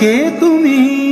কে তুমি?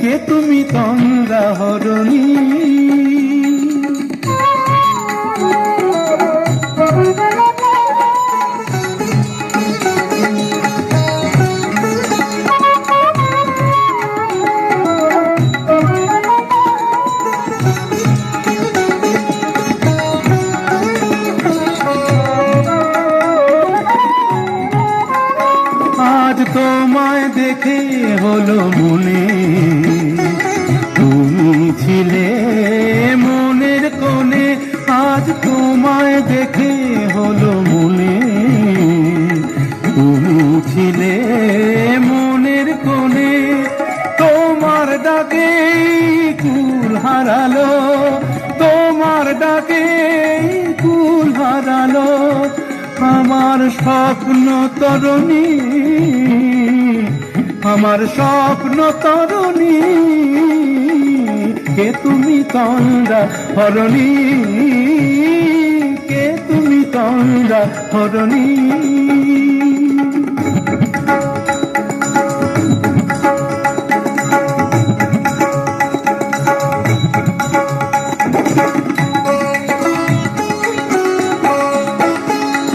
কে তুমি তন্দ্রা হরণী? তোমায় দেখে হলো মনে হারালো, তোমার ডাকে কুল হারালো আমার স্বপ্ন তরণী, আমার স্বপ্ন তরণী, কে তুমি তন্দ্রা হরণী, কে তুমি তন্দ্রা হরণী?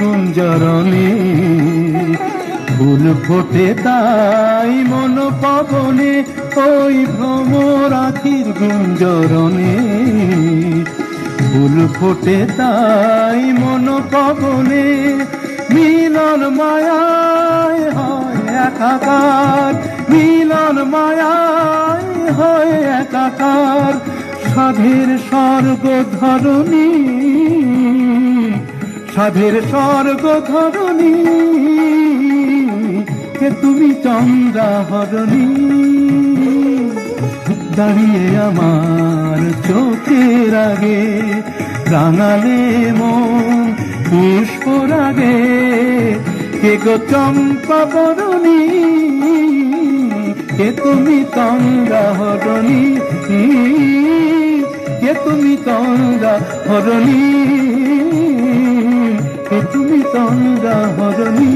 গুঞ্জরণে। ফুল ফোটে তাই মন পবনে, ওই ভ্রমর আখির গুঞ্জরণে। ফুল ফোটে তাই মন পবনে, মিলন মায়ায় হয় একাকার। মিলন মায়ায় হয় একাকার। সাধের স্বর্গ ধরণী সাধের স্বর্গ ধরণী কে তুমি চন্দ্রা হরণী দাঁড়িয়ে আমার চোখের আগে রাঙালে মন পুষ্প রাগে কে গো চম্পা বরণী কে তুমি তন্দ্রা হরণী কে তুমি তন্দ্রা হরণী তুমি তন্দ্রা হরণী